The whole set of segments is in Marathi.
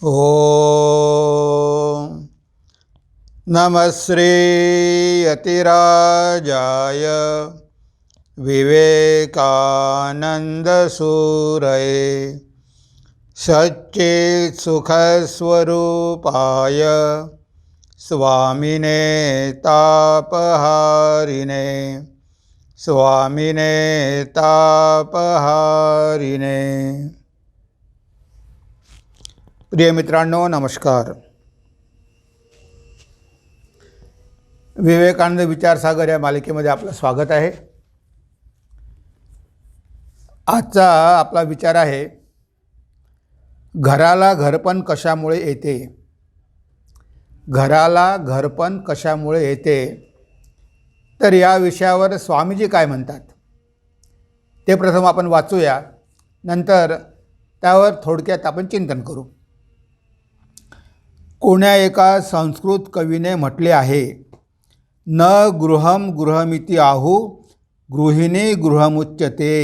ॐ नमः श्रीयतिराजाय विवेकानन्दसूरये सच्चित्सुखस्वरूपाय स्वामिने तापहारिणे स्वामिने तापहारिणे। प्रिय मित्रांनो नमस्कार. विवेकानंद विचारसागर या मालिकेमध्ये आपलं स्वागत आहे. आजचा आपला विचार आहे घराला घरपण कशामुळे येते? घराला घरपण कशामुळे येते? तर या विषयावर स्वामीजी काय म्हणतात? ते प्रथम आपण वाचूया नंतर त्यावर थोडक्यात आपण चिंतन करू. कोण्या एका संस्कृत कवीने म्हटले आहे? न गृहम गृहमिती आहू गृहिणी गृहमुच्यते.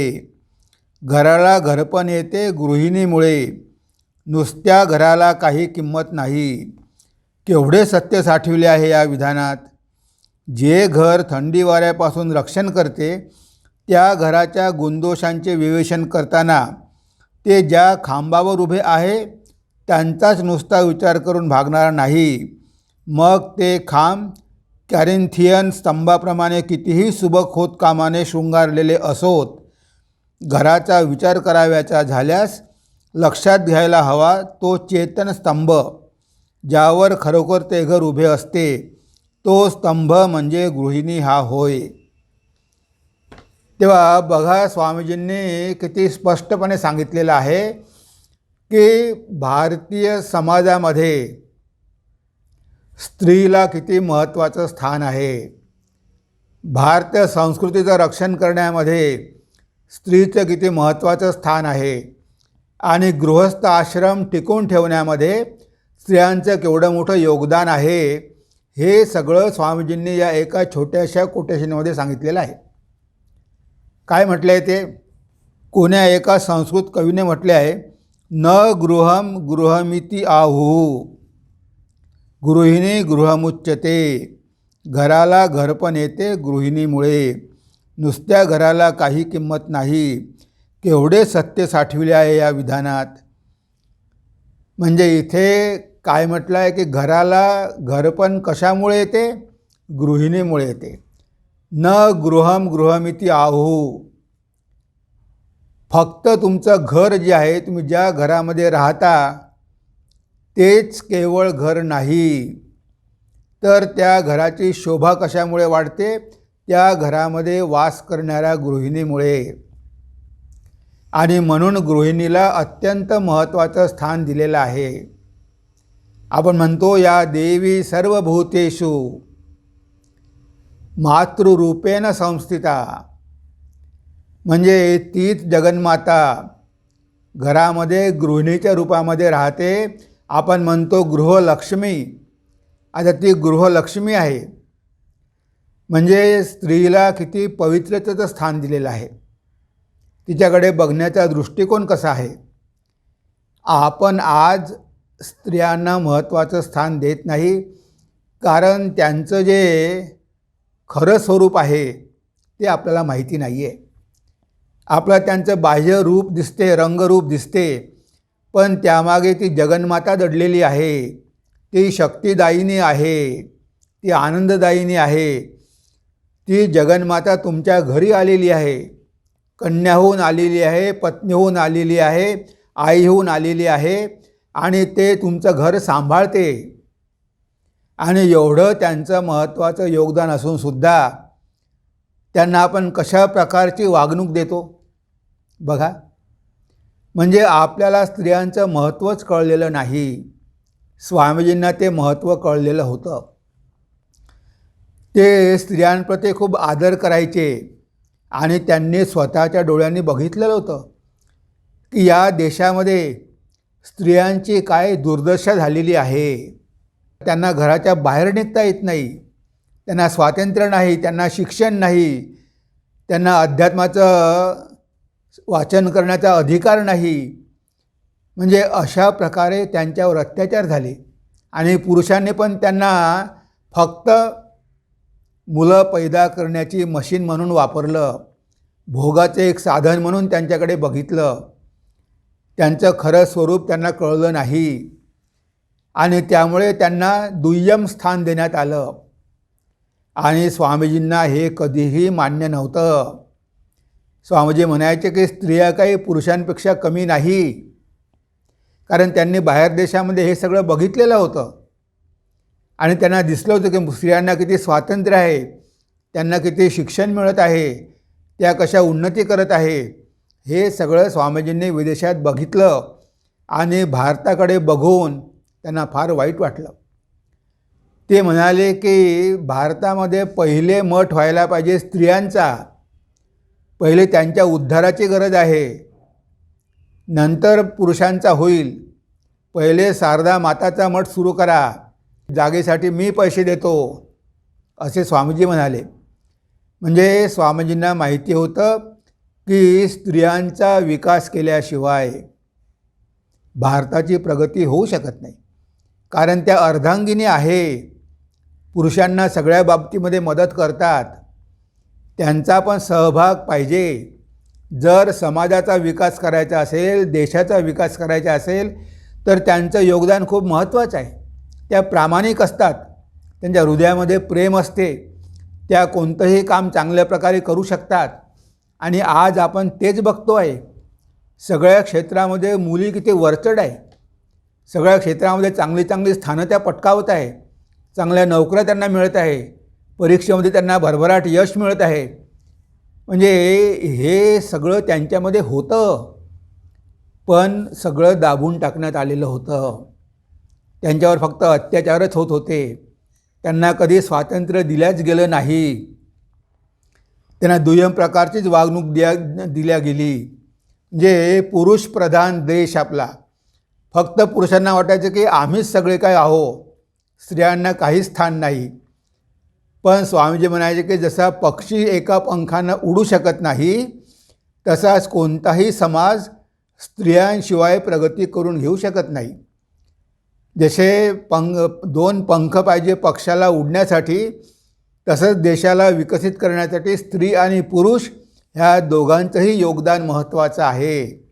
घराला घरपण येते गृहिणीमुळे. नुसत्या घराला काही किंमत नाही. केवढे सत्य साठविले आहे या विधानात? जे घर थंडी वाऱ्यापासून रक्षण करते त्या घराच्या गुणदोषांचे विवेचन करताना ते ज्या खांबावर उभे आहे त्यांचाच नुसता विचार करून भागणार नाही. मग ते खांब कॅरिन्थियन स्तंभाप्रमाणे कितीही सुबक होत कामाने शृंगारलेले असोत घराचा विचार कराव्याचा झाल्यास लक्षात घ्यायला हवा तो चेतन स्तंभ ज्यावर खरोखर ते घर उभे असते. तो स्तंभ म्हणजे गृहिणी हा होय. तेव्हा बघा स्वामीजींनी किती स्पष्टपणे सांगितलेलं आहे. की भारतीय समाजामध्ये स्त्रीला किती महत्त्वाचं स्थान आहे? भारतीय संस्कृतीचं रक्षण करण्यामध्ये स्त्रीचं किती महत्त्वाचं स्थान आहे? आणि गृहस्थ आश्रम टिकून ठेवण्यामध्ये स्त्रियांचं केवढं मोठं योगदान आहे? हे सगळं स्वामीजींनी या एका छोट्याशा कोटेशनमध्ये सांगितलेलं आहे. काय म्हटलं आहे ते? कोण्या एका संस्कृत कवीने म्हटले आहे? न गृहम गृहमिती आहू। गृहिणी गृहमुच्यते घराला घर पण येते गृहिणीमुळे. नुसत्या घराला काही किंमत नाही केवढे सत्य साठविले आहे या विधानात? म्हणजे इथे काय म्हटलं आहे की घराला घरपण कशामुळे येते? गृहिणीमुळे येते. न गृहम गृहमिती आहू। फक्त तुमचं घर जे आहे तुम्ही ज्या घरामध्ये राहता तेच केवळ घर नाही. तर त्या घराची शोभा कशामुळे वाढते? त्या घरामध्ये वास करणाऱ्या गृहिणीमुळे. आणि म्हणून गृहिणीला अत्यंत महत्त्वाचं स्थान दिलेलं आहे. आपण म्हणतो या देवी सर्वभूतेषु मातृरूपेण संस्थिता. म्हणजे तीच जगन्माता घरामध्ये गृहिणीच्या रूपामध्ये राहते. आपण म्हणतो गृहलक्ष्मी. आता ती गृहलक्ष्मी आहे. म्हणजे स्त्रीला किती पवित्रतेचं स्थान दिलेलं आहे. तिच्याकडे बघण्याचा दृष्टिकोन कसा आहे? आपण आज स्त्रियांना महत्त्वाचं स्थान देत नाही. कारण त्यांचं जे खरं स्वरूप आहे ते आपल्याला माहिती नाही आहे आपलं त्यांचं बाह्य रूप दिसते रंगरूप दिसते पण त्यामागे ती जगन्माता दडलेली आहे. ती शक्तिदायिनी आहे ती आनंददायिनी आहे. ती जगन्माता तुमच्या घरी आलेली आहे. कन्याहून आलेली आहे पत्नीहून आलेली आहे आईहून आलेली आहे आणि ते तुमचं घर सांभाळते. आणि एवढं त्यांचं महत्त्वाचं योगदान असूनसुद्धा त्यांना आपण कशा प्रकारची वागणूक देतो? बघा. म्हणजे आपल्याला स्त्रियांचं महत्त्वच कळलेलं नाही. स्वामीजींना ते महत्त्व कळलेलं होतं. ते स्त्रियांप्रती खूप आदर करायचे आणि त्यांनी स्वतःच्या डोळ्यांनी बघितलेलं होतं की या देशामध्ये स्त्रियांची काय दुर्दशा झालेली आहे. त्यांना घराच्या बाहेर निघता येत नाही. त्यांना स्वातंत्र्य नाही त्यांना शिक्षण नाही त्यांना अध्यात्माचं वाचन करण्याचा अधिकार नाही. म्हणजे अशा प्रकारे त्यांच्यावर अत्याचार झाले. आणि पुरुषांनी पण त्यांना फक्त मुलं पैदा करण्याची मशीन म्हणून वापरलं. भोगाचं एक साधन म्हणून त्यांच्याकडे बघितलं. त्यांचं खरं स्वरूप त्यांना कळलं नाही. आणि त्यामुळे त्यांना दुय्यम स्थान देण्यात आलं. आणि स्वामीजींना हे कधीही मान्य नव्हतं. स्वामीजी म्हणायचे की स्त्रिया काही पुरुषांपेक्षा कमी नाही. कारण त्यांनी बाहेर देशामध्ये हे सगळं बघितलेलं होतं. आणि त्यांना दिसलं होतं की स्त्रियांना किती स्वातंत्र्य आहे त्यांना किती शिक्षण मिळत आहे त्या कशा उन्नती करत आहे हे सगळं स्वामीजींनी विदेशात बघितलं आणि भारताकडे बघून त्यांना फार वाईट वाटलं. ते म्हणाले की भारतामध्ये पहिले मठ व्हायला पाहिजे स्त्रियांचा. पहिले त्यांच्या उद्धाराची गरज आहे. नंतर पुरुषांचा होईल. पहिले शारदा माताचा मठ सुरू करा. जागेसाठी मी पैसे देतो. असे स्वामीजी म्हणाले. म्हणजे स्वामीजींना माहिती होतं की स्त्रियांचा विकास केल्याशिवाय भारताची प्रगती होऊ शकत नाही. कारण त्या अर्धांगिनी आहे. पुरुषांना सगळ्या बाबतीमध्ये मदत करतात. त्यांचा पण सहभाग पाहिजे. जर समाजाचा विकास करायचा असेल देशाचा विकास करायचा असेल तर त्यांचं योगदान खूप महत्त्वाचं आहे. त्या प्रामाणिक असतात. त्यांच्या हृदयामध्ये प्रेम असते. त्या कोणतंही काम चांगल्या प्रकारे करू शकतात. आणि आज आपण तेच बघतो आहे सगळ्या क्षेत्रामध्ये मुली किती वरचढ आहे. सगळ्या क्षेत्रामध्ये चांगली चांगली स्थानं त्या पटकावत आहे चांगल्या नोकऱ्या त्यांना मिळत आहे. परीक्षेमध्ये त्यांना भरभराट यश मिळत आहे. म्हणजे हे सगळं त्यांच्यामध्ये होतं. पण सगळं दाबून टाकण्यात आलेलं होतं. त्यांच्यावर फक्त अत्याचारच होत होते. त्यांना कधी स्वातंत्र्य दिल्याच गेलं नाही. त्यांना दुय्यम प्रकारचीच वागणूक द्या दिल्या गेली. म्हणजे पुरुषप्रधान देश आपला. फक्त पुरुषांना वाटायचं की आम्हीच सगळे काय आहो. स्त्रियांना काही स्थान नाही. पण स्वामीजी म्हणायचे की जसा पक्षी एका पंखानं उडू शकत नाही तसाच कोणताही समाज स्त्रियांशिवाय प्रगती करून घेऊ शकत नाही. जसे पंख दोन पंख पाहिजे पक्षाला उडण्यासाठी तसंच देशाला विकसित करण्यासाठी स्त्री आणि पुरुष ह्या दोघांचंही योगदान महत्त्वाचं आहे.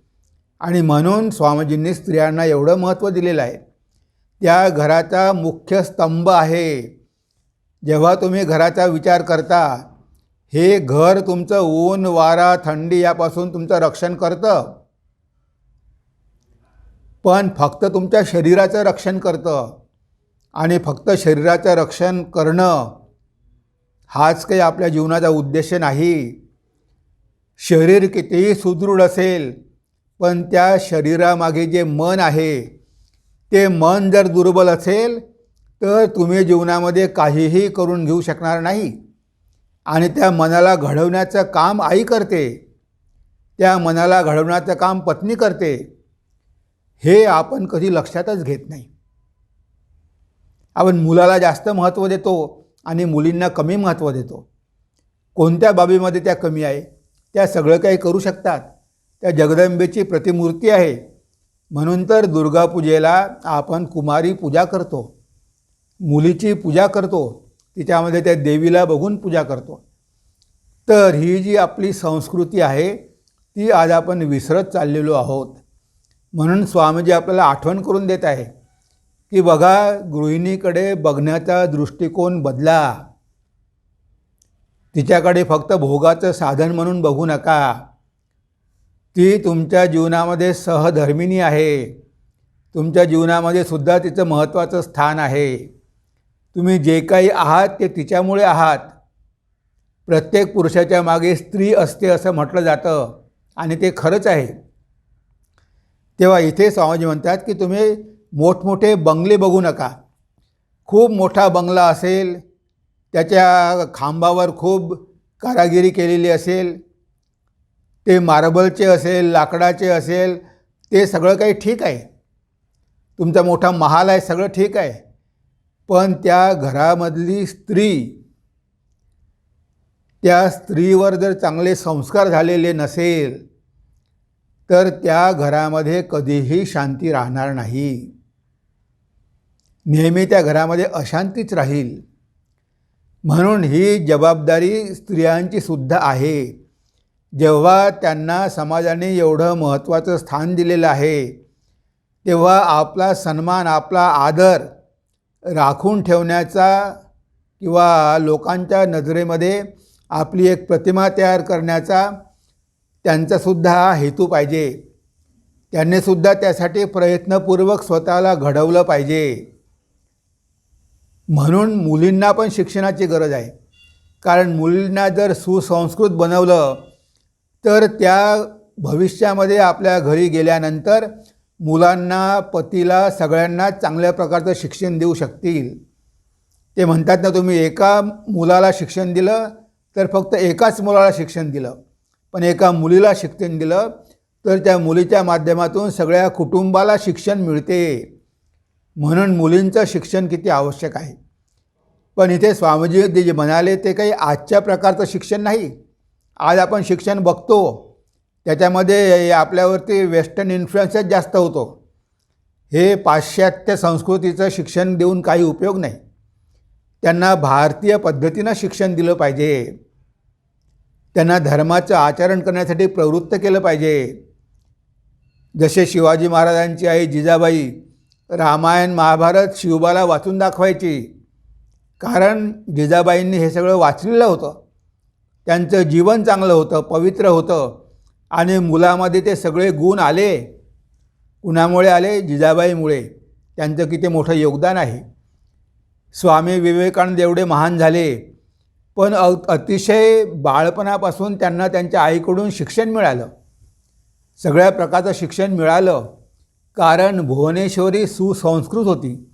आणि म्हणून स्वामीजींनी स्त्रियांना एवढं महत्त्व दिलेलं आहे. त्या घराचा मुख्य स्तंभ आहे. जेव्हा तुम्ही घराचा विचार करता हे घर तुमचं ऊन वारा थंडी यापासून तुमचं रक्षण करतं. पण फक्त तुमच्या शरीराचं रक्षण करतं आणि फक्त शरीराचं रक्षण करणं हाच काही आपल्या जीवनाचा उद्देश नाही. शरीर कितीही सुदृढ असेल पण त्या शरीरामागे जे मन आहे ते मन जर दुर्बल असेल तर तुम्ही जीवनामध्ये काहीही करून घेऊ शकणार नाही. आणि त्या मनाला घडवण्याचं काम आई करते. त्या मनाला घडवण्याचं काम पत्नी करते. हे आपण कधी लक्षातच घेत नाही. आपण मुलाला जास्त महत्त्व देतो आणि मुलींना कमी महत्त्व देतो. कोणत्या बाबीमध्ये त्या कमी आहे? त्या सगळं काही करू शकतात. त्या जगदंबेची प्रतिमूर्ती आहे. म्हणून तर दुर्गापूजेला आपण कुमारी पूजा करतो मुलीची पूजा करतो तिच्यामध्ये त्या देवीला बघून पूजा करतो. तर ही जी आपली संस्कृती आहे ती आज आपण विसरत चाललेलो आहोत. म्हणून स्वामीजी आपल्याला आठवण करून देत आहे की बघा गृहिणीकडे बघण्याचा दृष्टिकोन बदला. तिच्याकडे फक्त भोगाचं साधन म्हणून बघू नका. ती तुमच्या जीवनामध्ये सहधर्मिणी आहे. तुमच्या जीवनामध्ये सुद्धा तिचं महत्त्वाचं स्थान आहे. तुम्ही जे काही आहात ते तिच्यामुळे आहात. प्रत्येक पुरुषाच्या मागे स्त्री असते असं म्हटलं जातं आणि ते खरंच आहे. तेव्हा इथे स्वामीजी म्हणतात की तुम्ही मोठमोठे बंगले बघू नका. खूप मोठा बंगला असेल त्याच्या खांबावर खूप कारागिरी केलेली असेल ते मार्बलचे असेल लाकडाचे असेल ते सगळं काही ठीक आहे. तुमचा मोठा महाल आहे सगळं ठीक आहे. पण त्या घरामधली स्त्री त्या स्त्रीवर जर चांगले संस्कार झालेले नसेल तर त्या घरामध्ये कधीही शांती राहणार नाही. नेहमी त्या घरामध्ये अशांतीच राहील. म्हणून ही जबाबदारी स्त्रियांची सुद्धा आहे. जेव्हा त्यांना समाजाने एवढं महत्त्वाचं स्थान दिलेलं आहे तेव्हा आपला सन्मान आपला आदर राखून ठेवण्याचा किंवा लोकांच्या नजरेमध्ये आपली एक प्रतिमा तयार करण्याचा त्यांचासुद्धा हेतू पाहिजे. त्यांनीसुद्धा त्यासाठी प्रयत्नपूर्वक स्वतःला घडवलं पाहिजे. म्हणून मुलींना पण शिक्षणाची गरज आहे. कारण मुलींना जर सुसंस्कृत बनवलं तर त्या भविष्यामध्ये आपल्या घरी गेल्यानंतर मुलांना पतीला सगळ्यांना चांगल्या प्रकारचं शिक्षण देऊ शकतील. ते म्हणतात ना तुम्ही एका मुलाला शिक्षण दिलं तर फक्त एकाच मुलाला शिक्षण दिलं पण एका मुलीला शिक्षण दिलं तर त्या मुलीच्या माध्यमातून सगळ्या कुटुंबाला शिक्षण मिळते. म्हणून मुलींचं शिक्षण किती आवश्यक आहे. पण इथे स्वामीजी जे म्हणाले ते काही आजच्या प्रकारचं शिक्षण नाही. आज आपण शिक्षण बघतो त्याच्यामध्ये आपल्यावरती वेस्टर्न इन्फ्लुएन्सच जास्त होतो. हे पाश्चात्य संस्कृतीचं शिक्षण देऊन काही उपयोग नाही. त्यांना भारतीय पद्धतीनं शिक्षण दिलं पाहिजे. त्यांना धर्माचं आचरण करण्यासाठी प्रवृत्त केलं पाहिजे. जसे शिवाजी महाराजांची आई जिजाबाई रामायण महाभारत शिवबाला वाचून दाखवायची. कारण जिजाबाईंनी हे सगळं वाचलेलं होतं. त्यांचं जीवन चांगलं होतं पवित्र होतं. आणि मुलामध्ये ते सगळे गुण आले. कुणामुळे आले जिजाबाईमुळे. त्यांचं किती मोठं योगदान आहे. स्वामी विवेकानंद एवढे महान झाले. पण अ अतिशय बाळपणापासून त्यांना त्यांच्या आईकडून शिक्षण मिळालं. सगळ्या प्रकारचं शिक्षण मिळालं. कारण भुवनेश्वरी सुसंस्कृत होती.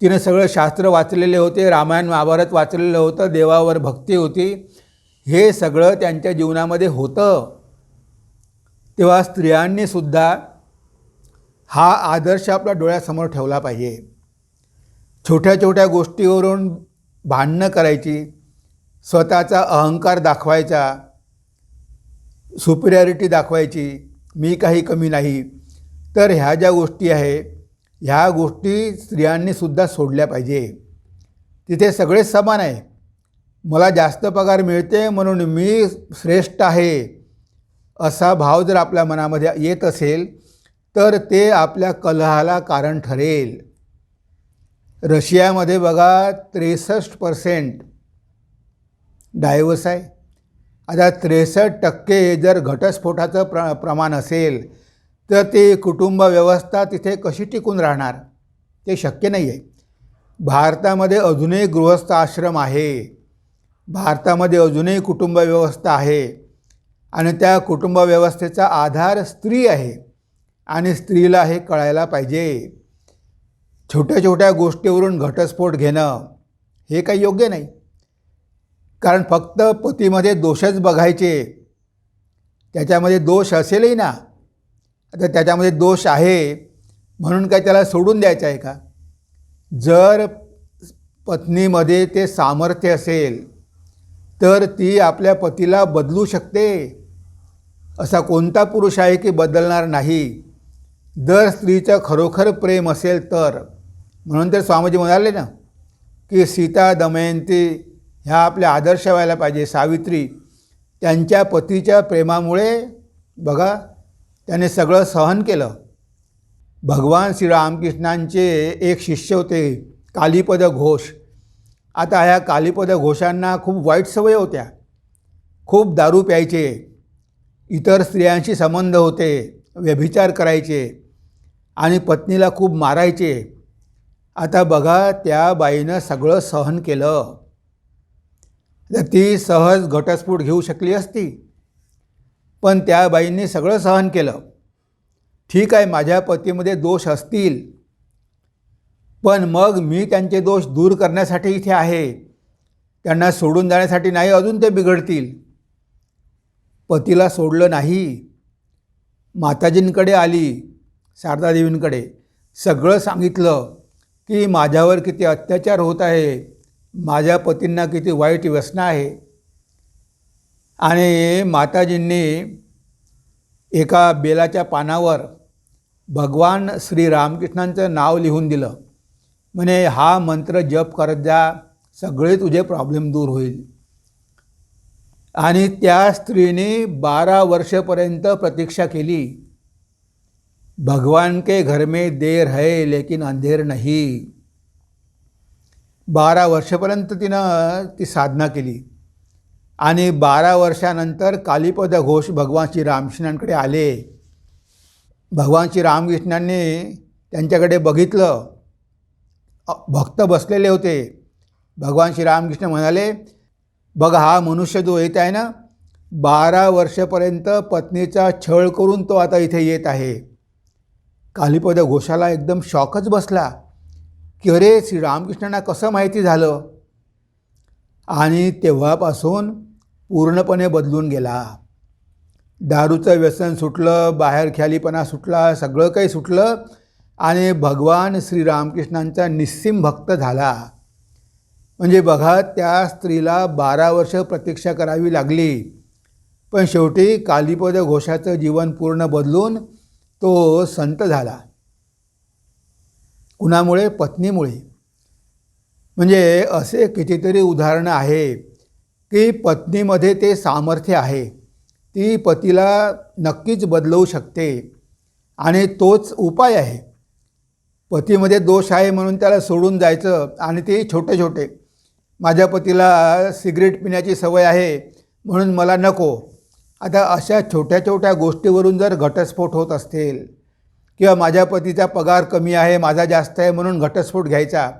तिनं सगळं शास्त्र वाचलेले होते रामायण महाभारत वाचलेलं होतं देवावर भक्ती होती. हे सगळं त्यांच्या जीवनामध्ये होतं. तेव्हा स्त्रियांनीसुद्धा हा आदर्श आपल्या डोळ्यासमोर ठेवला पाहिजे. छोट्या छोट्या गोष्टीवरून भांडणं करायची स्वतःचा अहंकार दाखवायचा सुपिरियरिटी दाखवायची मी काही कमी नाही. तर ह्या ज्या गोष्टी आहे ह्या गोष्टी स्त्रियांनीसुद्धा सोडल्या पाहिजे. तिथे सगळेच समान आहे. मला जास्त पगार मिळते म्हणून मी श्रेष्ठ आहे असा भाव जर आपल्या मनामध्ये येत असेल तर ते आपल्या कलहाला कारण ठरेल. रशियामध्ये बघा त्रेसष्ट पर्सेंट डायव्हर्स आहे. आता त्रेसष्ट टक्के जर घटस्फोटाचं प्र प्रमाण असेल तर ती कुटुंब व्यवस्था तिथे कशी टिकून राहणार? ते शक्य नाही आहे भारतामध्ये अजूनही गृहस्थ आश्रम आहे. भारतामध्ये अजूनही कुटुंब व्यवस्था आहे आणि त्या कुटुंब व्यवस्थेचा आधार स्त्री आहे आणि स्त्रीला हे कळायला पाहिजे. छोट्या छोट्या गोष्टीवरून घटस्फोट घेणं हे काही योग्य नाही. कारण फक्त पतीमध्ये दोषच बघायचे त्याच्यामध्ये दोष असेलही ना. आता त्याच्यामध्ये दोष आहे म्हणून काय त्याला सोडून द्यायचं आहे का? जर पत्नीमध्ये ते सामर्थ्य असेल तर ती आपल्या पतीला बदलू शकते. असा कोणता पुरुष आहे की बदलणार नाही? जर स्त्रीचं खरोखर प्रेम असेल तर. म्हणून तर स्वामीजी म्हणाले ना की सीता दमयंती ह्या आपल्या आदर्श व्हायला पाहिजे. सावित्री त्यांच्या पतीच्या प्रेमामुळे बघा त्याने सगळं सहन केलं. भगवान श्रीरामकृष्णांचे एक शिष्य होते कालीपद घोष. आता ह्या कालीपद घोषांना खूप वाईट सवय होत्या. खूप दारू प्यायचे इतर स्त्रियांशी संबंध होते व्यभिचार करायचे आणि पत्नीला खूप मारायचे. आता बघा त्या बाईनं सगळं सहन केलं. तर ती सहज घटस्फोट घेऊ शकली असती. पण त्या बाईंनी सगळं सहन केलं. ठीक आहे माझ्या पतीमध्ये दोष असतील. पण मग मी त्यांचे दोष दूर करण्यासाठी इथे आहे. त्यांना सोडून जाण्यासाठी नाही अजून ते बिघडतील. पतीला सोडलं नाही. माताजींकडे आली शारदादेवींकडे. सगळं सांगितलं की माझ्यावर किती अत्याचार होत आहे माझ्या पतींना किती वाईट व्यसना आहे. आणि माताजींनी एका बेलाच्या पानावर भगवान श्री रामकृष्णांचं नाव लिहून दिलं. म्हणे हा मंत्र जप करत जा सगळे तुझे प्रॉब्लेम दूर होईल. आणि त्या स्त्रीने बारा वर्षपर्यंत प्रतीक्षा केली. भगवान के घर में देर है लेकिन अंधेर नाही. बारा वर्षपर्यंत तिनं ती साधना केली. आणि बारा वर्षानंतर कालीपद घोष भगवान श्री रामकृष्णांकडे आले. भगवान श्री रामकृष्णांनी त्यांच्याकडे बघितलं. भक्त बसलेले होते. भगवान श्री रामकृष्ण म्हणाले बघा हा मनुष्य जो येत आहे ना बारा वर्षपर्यंत पत्नीचा छळ करून तो आता इथे येत आहे. कालीपद घोषाला एकदम शॉकच बसला. की अरे श्रीरामकृष्णांना कसं माहिती झालं? आणि तेव्हापासून पूर्णपणे बदलून गेला. दारूचं व्यसन सुटलं बाहेर ख्यालीपणा सुटला सगळं काही सुटलं आणि भगवान श्रीरामकृष्णांचा निस्सीम भक्त झाला. म्हणजे बघा त्या स्त्रीला बारा वर्ष प्रतीक्षा करावी लागली. पण शेवटी कालीपद घोषाचं जीवन पूर्ण बदलून तो संत झाला. कुणामुळे? पत्नीमुळे. म्हणजे असे कितीतरी उदाहरणं आहे की पत्नीमध्ये ते सामर्थ्य आहे. ती पतीला नक्कीच बदलवू शकते आणि तोच उपाय आहे. पतीमध्ये दोष आहे म्हणून त्याला सोडून जायचं आणि ते छोटे छोटे. माझ्या पतीला सिगरेट पिण्याची सवय आहे म्हणून मला नको. आता अशा छोट्या छोट्या गोष्टीवरून जर घटस्फोट होत असतील किंवा माझ्या पतीचा पगार कमी आहे माझा जास्त आहे म्हणून घटस्फोट घ्यायचा.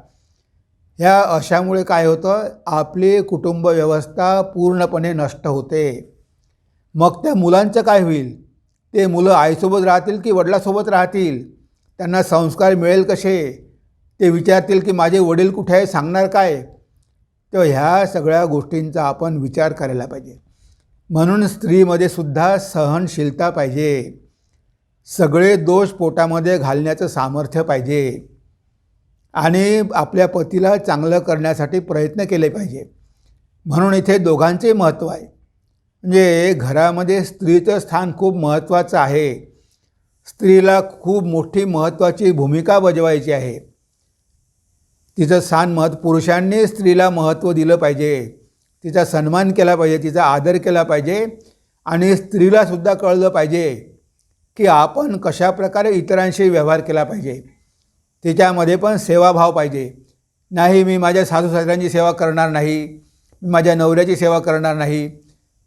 ह्या अशामुळे काय होतं? आपली कुटुंब व्यवस्था पूर्णपणे नष्ट होते. मग त्या मुलांचं काय होईल? ते मुलं आईसोबत राहतील की वडिलासोबत राहतील? त्यांना संस्कार मिळेल कसे? ते विचारतील की माझे वडील कुठे आहे? सांगणार काय? तर ह्या सगळ्या गोष्टींचा आपण विचार करायला पाहिजे. म्हणून स्त्रीमध्ये सुद्धा सहनशीलता पाहिजे. सगळे दोष पोटामध्ये घालण्याचं सामर्थ्य पाहिजे. आणि आपल्या पतीला चांगलं करण्यासाठी प्रयत्न केले पाहिजे. म्हणून इथे दोघांचे महत्त्व आहे. म्हणजे घरामध्ये स्त्रीचं स्थान खूप महत्त्वाचं आहे. स्त्रीला खूप मोठी महत्त्वाची भूमिका बजवायची आहे. तिचं स्थान महत्त्व पुरुषांनी स्त्रीला महत्त्व दिलं पाहिजे. तिचा सन्मान केला पाहिजे तिचा आदर केला पाहिजे आणि स्त्रीलासुद्धा कळलं पाहिजे की आपण कशाप्रकारे इतरांशी व्यवहार केला पाहिजे. तिच्यामध्ये पण सेवाभाव पाहिजे. नाही मी माझ्या सासू सासऱ्यांची सेवा करणार नाही. मी माझ्या नवऱ्याची सेवा करणार नाही.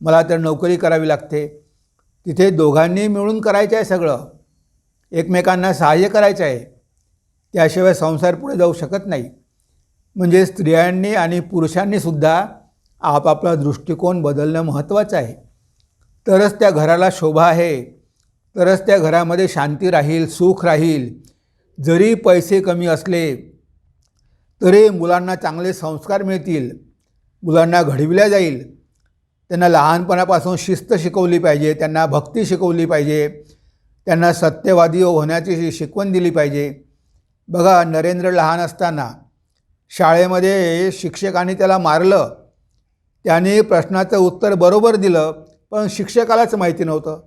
मला तर नोकरी करावी लागते. तिथे दोघांनी मिळून करायचं आहे सगळं. एकमेकांना सहाय्य करायचं आहे. त्याशिवाय संसार पुढे जाऊ शकत नाही. म्हणजे स्त्रियांनी आणि पुरुषांनीसुद्धा आपापला दृष्टिकोन बदलणं महत्त्वाचं आहे. तरच त्या घराला शोभा आहे. तरच त्या घरामध्ये शांती राहील सुख राहील. जरी पैसे कमी असले तरी मुलांना चांगले संस्कार मिळतील. मुलांना घडविल्या जाईल. त्यांना लहानपणापासून शिस्त शिकवली पाहिजे. त्यांना भक्ती शिकवली पाहिजे. त्यांना सत्यवादी होण्याची शिकवण दिली पाहिजे. बघा नरेंद्र लहान असताना शाळेमध्ये शिक्षकांनी त्याला मारलं. त्याने प्रश्नाचं उत्तर बरोबर दिलं पण शिक्षकालाच माहिती नव्हतं.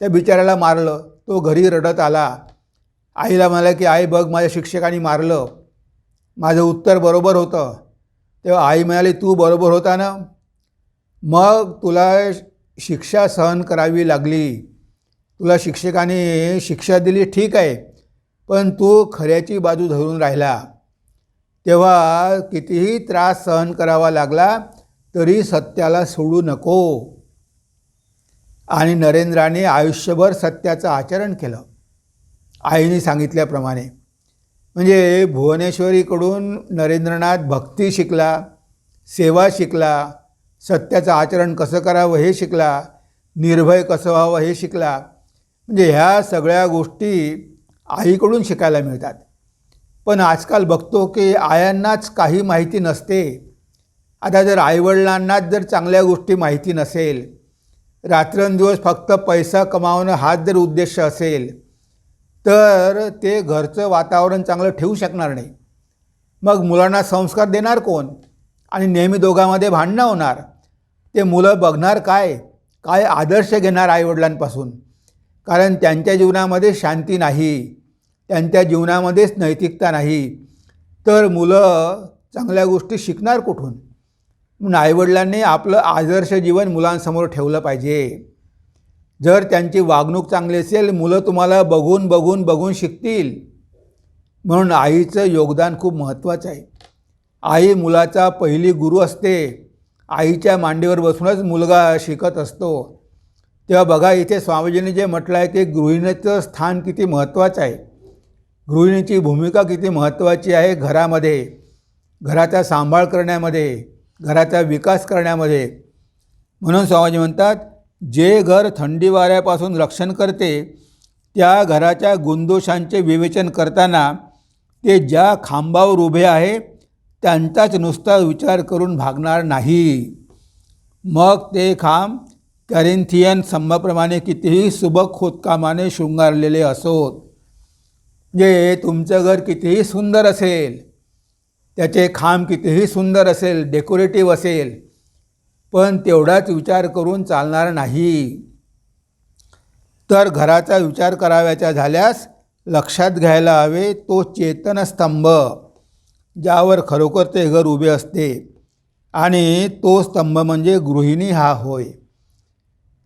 त्या बिचाऱ्याला मारलं. तो घरी रडत आला. आईला म्हणाला की आई बघ माझ्या शिक्षकाने मारलं. माझं उत्तर बरोबर होतं. तेव्हा आई म्हणाली तू बरोबर होता ना? मग तुला शिक्षा सहन करावी लागली. तुला शिक्षकाने शिक्षा दिली ठीक आहे पण तू खऱ्याची बाजू धरून राहिला. तेव्हा कितीही त्रास सहन करावा लागला तरी सत्याला सोडू नको. आणि नरेंद्राने आयुष्यभर सत्याचं आचरण केलं. आईने सांगितल्याप्रमाणे. म्हणजे भुवनेश्वरीकडून नरेंद्रनाथ भक्ती शिकला सेवा शिकला सत्याचं आचरण कसं करावं हे शिकला निर्भय कसं व्हावं हे शिकला म्हणजे ह्या सगळ्या गोष्टी आईकडून शिकायला मिळतात. पण आजकाल बघतो की आयांनाच काही माहिती नसते. आता जर आईवडिलांनाच जर चांगल्या गोष्टी माहिती नसेल रात्रंदिवस फक्त पैसा कमावणं हाच जर उद्देश असेल तर ते घरचं वातावरण चांगलं ठेवू शकणार नाही. मग मुलांना संस्कार देणार कोण? आणि नेहमी दोघांमध्ये भांडणं होणार. ते मुलं बघणार काय? काय आदर्श घेणार आईवडिलांपासून? कारण त्यांच्या जीवनामध्ये शांती नाही त्यांच्या जीवनामध्येच नैतिकता नाही तर मुलं चांगल्या गोष्टी शिकणार कुठून? म्हणून आईवडिलांनी आपलं आदर्श जीवन मुलांसमोर ठेवलं पाहिजे. जर त्यांची वागणूक चांगली असेल मुलं तुम्हाला बघून बघून बघून शिकतील. म्हणून आईचं योगदान खूप महत्त्वाचं आहे. आई मुलाचा पहिली गुरु असते. आईच्या मांडीवर बसूनच मुलगा शिकत असतो. तेव्हा बघा इथे स्वामीजींनी जे म्हटलं आहे ते गृहिणीचं स्थान किती महत्त्वाचं आहे. गृहिणीची भूमिका किती महत्त्वाची आहे घरामध्ये घराचा सांभाळ करण्यामध्ये घराचा विकास करण्यामध्ये. म्हणून स्वामीजी म्हणतात जे घर थंडी वाऱ्यापासून रक्षण करते त्या घराच्या गुणदोषांचे विवेचन करताना ते ज्या खांबावर उभे आहे त्यांचाच नुसता विचार करून भागणार नाही. मग ते खांब कॅरिन्थियन स्तंभाप्रमाणे कितीही सुबक खोदकामाने शृंगारलेले असोत जे तुमचं घर कितीही सुंदर असेल त्याचे खांब कितीही सुंदर असेल डेकोरेटिव्ह असेल पण तेवढाच विचार करून चालणार नाही. तर घराचा विचार करावयाचा झाल्यास लक्षात घ्यायला हवे तो चेतनस्तंभ ज्यावर खरोखर ते घर उभे असते. आणि तो स्तंभ म्हणजे गृहिणी हा होय.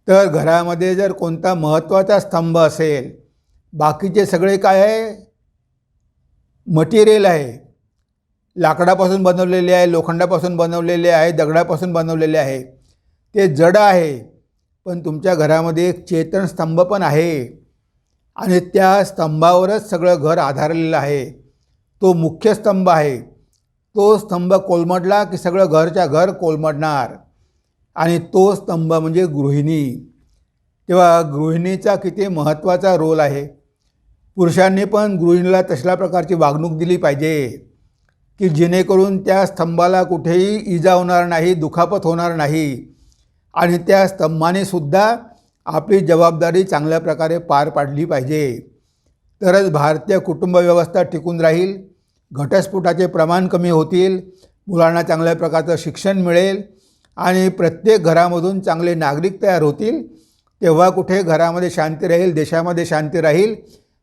तर घरामध्ये जर कोणता महत्त्वाचा स्तंभ असेल बाकीचे सगळे काय आहे? मटेरियल आहे. लाकडापासून बनवलेले आहे लोखंडापासून बनवलेले आहे दगडापासून बनवलेले आहे. ते जड आहे पण तुमच्या घरामध्ये एक चेतन स्तंभ पण आहे. आणि त्या स्तंभावरच सगळं घर आधारलेलं आहे. तो मुख्य स्तंभ आहे. तो स्तंभ कोलमडला की सगळं घरच्या घर कोलमडणार. आणि तो स्तंभ म्हणजे गृहिणी. तेव्हा गृहिणीचा किती महत्त्वाचा रोल आहे. पुरुषांनी पण गृहिणीला तशा प्रकारची वागणूक दिली पाहिजे की जेणेकरून त्या स्तंभाला कुठेही इजा होणार नाही दुखापत होणार नाही. आणि त्या स्तंभाने सुद्धा आपली जबाबदारी चांगल्या प्रकारे पार पाडली पाहिजे. तरच भारतीय कुटुंबव्यवस्था टिकून राहील घटस्फोटाचे प्रमाण कमी होतील मुलांना चांगल्या प्रकारचं शिक्षण मिळेल आणि प्रत्येक घरामधून चांगले नागरिक तयार होतील. तेव्हा कुठे घरामध्ये शांती राहील देशामध्ये शांती राहील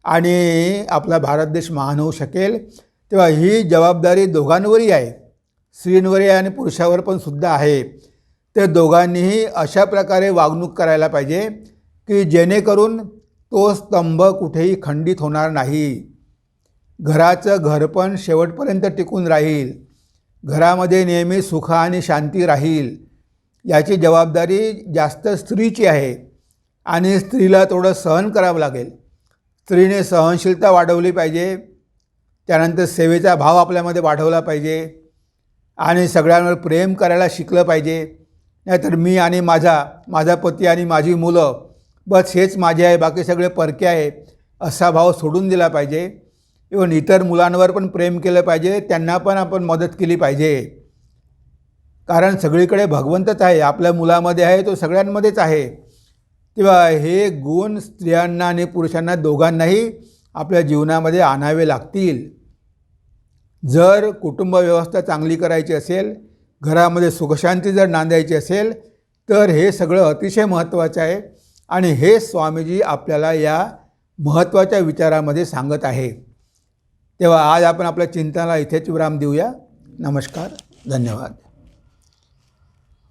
आणि आपला भारत देश महान होऊ शकेल. तेव्हा ही जबाबदारी दोघांवरही आहे. स्त्रींवरही आणि पुरुषावर पण सुद्धा आहे. ते दोघांनीही अशा प्रकारे वागणूक करायला पाहिजे की जेणेकरून तो स्तंभ कुठेही खंडित होणार नाही. घराचं घर पण शेवटपर्यंत टिकून राहील. घरामध्ये नेहमी सुख आणि शांती राहील. याची जबाबदारी जास्त स्त्रीची आहे आणि स्त्रीला थोडं सहन करावं लागेल. स्त्रीने सहनशीलता वाढवली पाहिजे त्यानंतर सेवेचा भाव आपल्यामध्ये वाढवला पाहिजे आणि सगळ्यांवर प्रेम करायला शिकलं पाहिजे. नाहीतर मी आणि माझा माझा पती आणि माझी मुलं बस हेच माझे आहे बाकी सगळे परके आहे असा भाव सोडून दिला पाहिजे. इवन इतर मुलांवर पण प्रेम केलं पाहिजे त्यांना पण आपण मदत केली पाहिजे. कारण सगळीकडे भगवंतच आहे आपल्या मुलामध्ये आहे तो सगळ्यांमध्येच आहे. तेव्हा हे गुण स्त्रियांना आणि पुरुषांना दोघांनाही आपल्या जीवनामध्ये आणावे लागतील. जर कुटुंब व्यवस्था चांगली करायची असेल घरामध्ये सुखशांती जर नांदायची असेल तर हे सगळं अतिशय महत्त्वाचं आहे आणि हे स्वामीजी आपल्याला या महत्त्वाच्या विचारामध्ये सांगत आहे. तेव्हा आज आपण आपल्या चिंतनाला इथेच विराम देऊया. नमस्कार धन्यवाद.